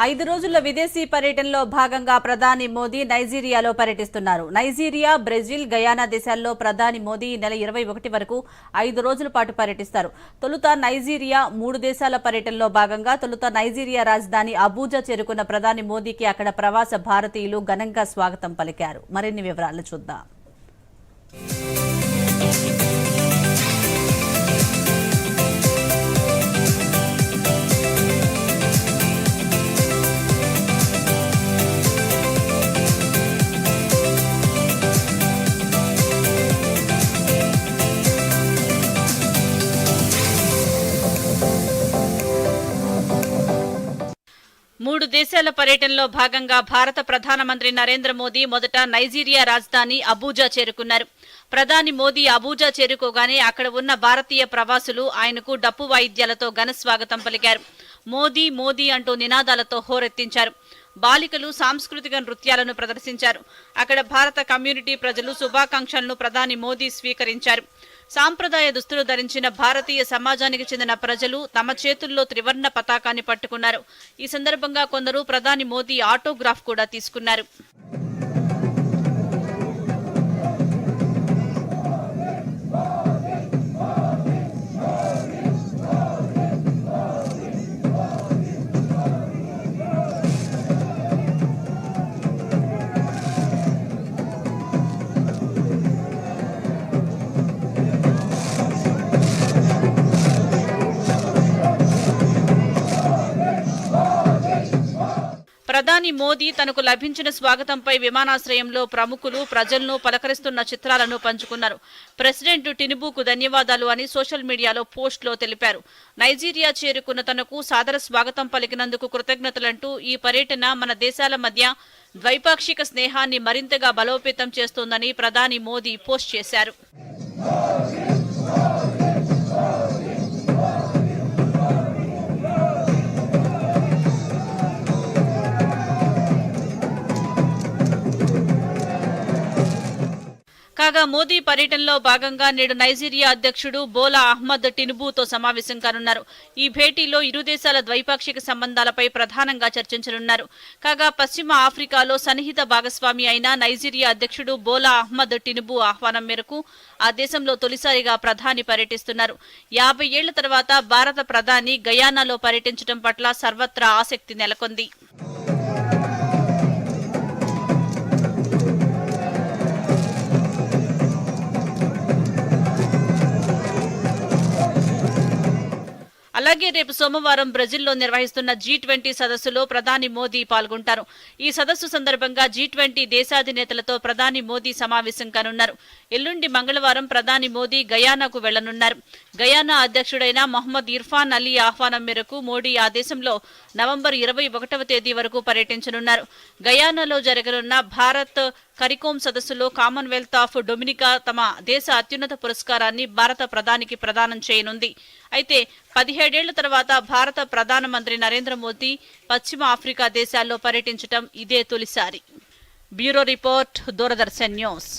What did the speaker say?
ఐదు రోజుల విదేశీ పర్యటనలో భాగంగా ప్రధాని మోదీ నైజీరియాలో పర్యటిస్తున్నారు. నైజీరియా బ్రెజిల్ గయానా దేశాల్లో ప్రధాని మోదీ నెల ఇరవై ఒకటి వరకు ఐదు రోజుల పాటు పర్యటిస్తారు. తొలుత నైజీరియా మూడు దేశాల పర్యటనలో భాగంగా తొలుత నైజీరియా రాజధాని అబూజా చేరుకున్న ప్రధాని మోదీకి అక్కడ ప్రవాస భారతీయులు ఘనంగా స్వాగతం పలికారు. మరిన్ని వివరాలు చూద్దాం. మూడు దేశాల పర్యటనలో భాగంగా భారత ప్రధానమంత్రి నరేంద్ర మోదీ మొదట నైజీరియా రాజధాని అబూజా చేరుకున్నారు. ప్రధాని మోదీ అబూజా చేరుకోగానే అక్కడ ఉన్న భారతీయ ప్రవాసులు ఆయనకు డప్పు వాయిద్యాలతో ఘన స్వాగతం పలికారు. మోదీ మోదీ అంటూ నినాదాలతో హోరెత్తించారు. బాలికలు సాంస్కృతిక నృత్యాలను ప్రదర్శించారు. అక్కడ భారత కమ్యూనిటీ ప్రజలు శుభాకాంక్షలను ప్రధాని మోదీ స్వీకరించారు. సాంప్రదాయ దుస్తులు ధరించిన భారతీయ సమాజానికి చెందిన ప్రజలు తమ చేతుల్లో త్రివర్ణ పతాకాన్ని పట్టుకున్నారు. ఈ సందర్భంగా కొందరు ప్రధాని మోదీ ఆటోగ్రాఫ్ కూడా తీసుకున్నారు. ప్రధాని మోదీ తనకు లభించిన స్వాగతంపై విమానాశ్రయంలో ప్రముఖులు ప్రజలను పలకరిస్తున్న చిత్రాలను పంచుకున్నారు. ప్రెసిడెంట్ టినుబుకు ధన్యవాదాలు అని సోషల్ మీడియాలో పోస్టులో తెలిపారు. నైజీరియా చేరుకున్న తనకు సాదర స్వాగతం పలికినందుకు కృతజ్ఞతలంటూ ఈ పర్యటన మన దేశాల మధ్య ద్వైపాక్షిక స్నేహాన్ని మరింతగా బలోపేతం చేస్తోందని ప్రధాని మోదీ పోస్ట్ చేశారు. కాగా మోదీ పర్యటనలో భాగంగా నేడు నైజీరియా అధ్యక్షుడు బోలా అహ్మద్ టినుబుతో సమావేశం కానున్నారు. ఈ భేటీలో ఇరు దేశాల ద్వైపాక్షిక సంబంధాలపై ప్రధానంగా చర్చించనున్నారు. కాగా పశ్చిమ ఆఫ్రికాలో సన్నిహిత భాగస్వామి అయిన నైజీరియా అధ్యక్షుడు బోలా అహ్మద్ టినుబు ఆహ్వానం మేరకు ఆ దేశంలో తొలిసారిగా ప్రధాని పర్యటిస్తున్నారు. యాభై ఏళ్ళ తర్వాత భారత ప్రధాని గయానాలో పర్యటించడం పట్ల సర్వత్రా ఆసక్తి నెలకొంది. అలాగే రేపు సోమవారం బ్రెజిల్లో నిర్వహిస్తున్న జీ ట్వంటీ సదస్సులో ప్రధాని మోదీ పాల్గొంటారు. ఈ సదస్సు సందర్భంగా జీ ట్వంటీ దేశాధినేతలతో ప్రధాని మోదీ సమావేశం కానున్నారు. ఎల్లుండి మంగళవారం ప్రధాని మోదీ గయానాకు వెళ్ళనున్నారు గయానా అధ్యక్షుడైన మొహమ్మద్ ఇర్ఫాన్ అలీ ఆహ్వానం మేరకు మోడీ ఆ దేశంలో నవంబర్ ఇరవై ఒకటవ తేదీ వరకు పర్యటించనున్నారు. గయానాలో జరగనున్న భారత్ కరికోమ్ సదస్సులో కామన్వెల్త్ ఆఫ్ డొమినికా తమ దేశ అత్యున్నత పురస్కారాన్ని భారత ప్రధానికి ప్రదానం చేయనుంది. అయితే పదిహేడేళ్ళ తర్వాత భారత ప్రధానమంత్రి నరేంద్ర మోదీ పశ్చిమ ఆఫ్రికా దేశాల్లో పర్యటించడం ఇదే తొలిసారి. Bureau report Doordarshan news.